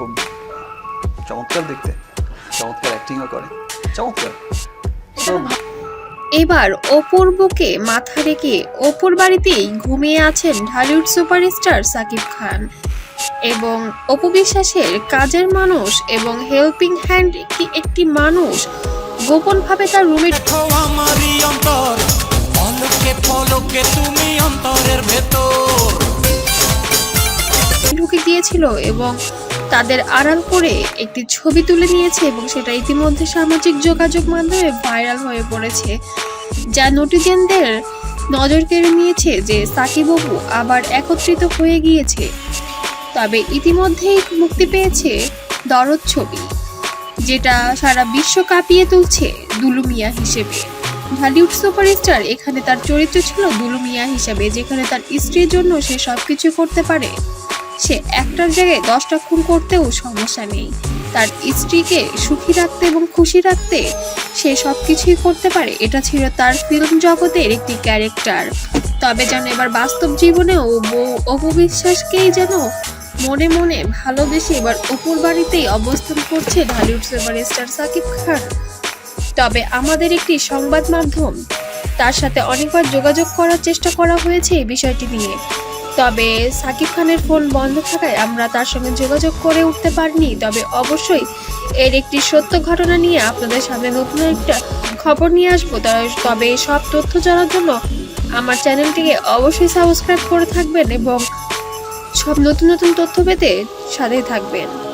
খুব চমৎকার দেখতে। চমৎকার অ্যাক্টিংও করে। চমৎকার। এবার অপুর বুকে মাথা রেখে অপুর বাড়িতেই ঘুমিয়ে আছেন ঢালিউড সুপারস্টার সাকিব খান। এবং অপু বিশ্বাসের কাজের মানুষ এবং হেল্পিং হ্যান্ড একটি একটি মানুষ গোপনভাবে তার রুমে তুমি অন্তরের ভেতর। ঢুকে গিয়েছিল এবং তাদের আড়াল করে একটি ছবি তুলে নিয়েছে এবং সেটা ইতিমধ্যে সামাজিক যোগাযোগ মাধ্যমে ভাইরাল হয়ে পড়েছে, যা নটিজেনদের নজর কেড়ে নিয়েছে যে সাকিববু আবার একত্রিত হয়ে গিয়েছে। তবে ইতিমধ্যেই মুক্তি পেয়েছে দরদ ছবি, যেটা সারা বিশ্ব কাঁপিয়ে তুলছে দুলুমিয়া হিসেবে। ঢালিউড সুপারস্টার এখানে তার চরিত্র ছিল দুলুমিয়া হিসেবে, যেখানে তার স্ত্রীর জন্য সে সবকিছু করতে পারে। সে একটার জায়গায় দশটা খুন করতেও সমস্যা নেই। তার স্ত্রীকে সুখী রাখতে এবং খুশি রাখতে সে সব কিছুই করতে পারে। এটা ছিল তার ফিল্ম জগতের একটি ক্যারেক্টার তবে যেন এবার বাস্তব জীবনেও বউ অপবিশ্বাসকেই যেন মনে মনে ভালোবেসে এবার অপুর বাড়িতেই অবস্থান করছে ঢালিউড সুপারস্টার সাকিব খান। তবে আমাদের একটি সংবাদ মাধ্যম, তার সাথে অনেকবার যোগাযোগ করার চেষ্টা করা হয়েছে এই বিষয়টি নিয়ে। তবে সাকিব খানের ফোন বন্ধ থাকায় আমরা তার সঙ্গে যোগাযোগ করে উঠতে পারিনি। তবে অবশ্যই এর একটি সত্য ঘটনা নিয়ে আপনাদের সামনে নতুন একটা খবর নিয়ে আসব। তবে সব তথ্য জানার জন্য আমার চ্যানেলটিকে অবশ্যই সাবস্ক্রাইব করে থাকবেন এবং সব নতুন নতুন তথ্য পেতে সাথে থাকবেন।